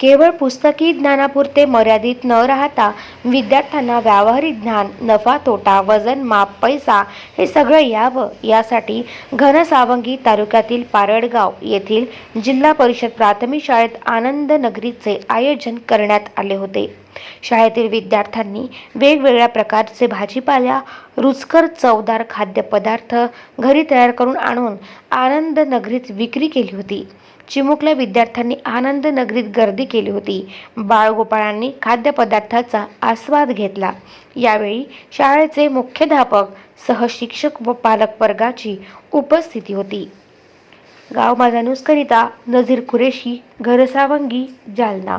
केवळ पुस्तकी ज्ञानापुरते मर्यादित न राहता विद्यार्थ्यांना व्यावहारिक ज्ञान नफा तोटा वजन माप पैसा हे सगळं यावं यासाठी घनसावंगी तालुक्यातील पारडगाव येथील जिल्हा परिषद प्राथमिक शाळेत आनंद नगरीचे आयोजन करण्यात आले होते. शाळेतील विद्यार्थ्यांनी वेगवेगळ्या प्रकारचे भाजीपाल्या रुचकर चवदार खाद्यपदार्थ घरी तयार करून आणून आनंद नगरीत विक्री केली होती. चिमुकल्या विद्यार्थ्यांनी आनंद नगरीत गर्दी केली होती. बाळगोपाळांनी खाद्यपदार्थाचा आस्वाद घेतला. यावेळी शाळेचे मुख्याध्यापक सहशिक्षक व पालक वर्गाची उपस्थिती होती. गाव माझा न्यूजकरिता नझीर कुरेशी घरसावंगी जालना.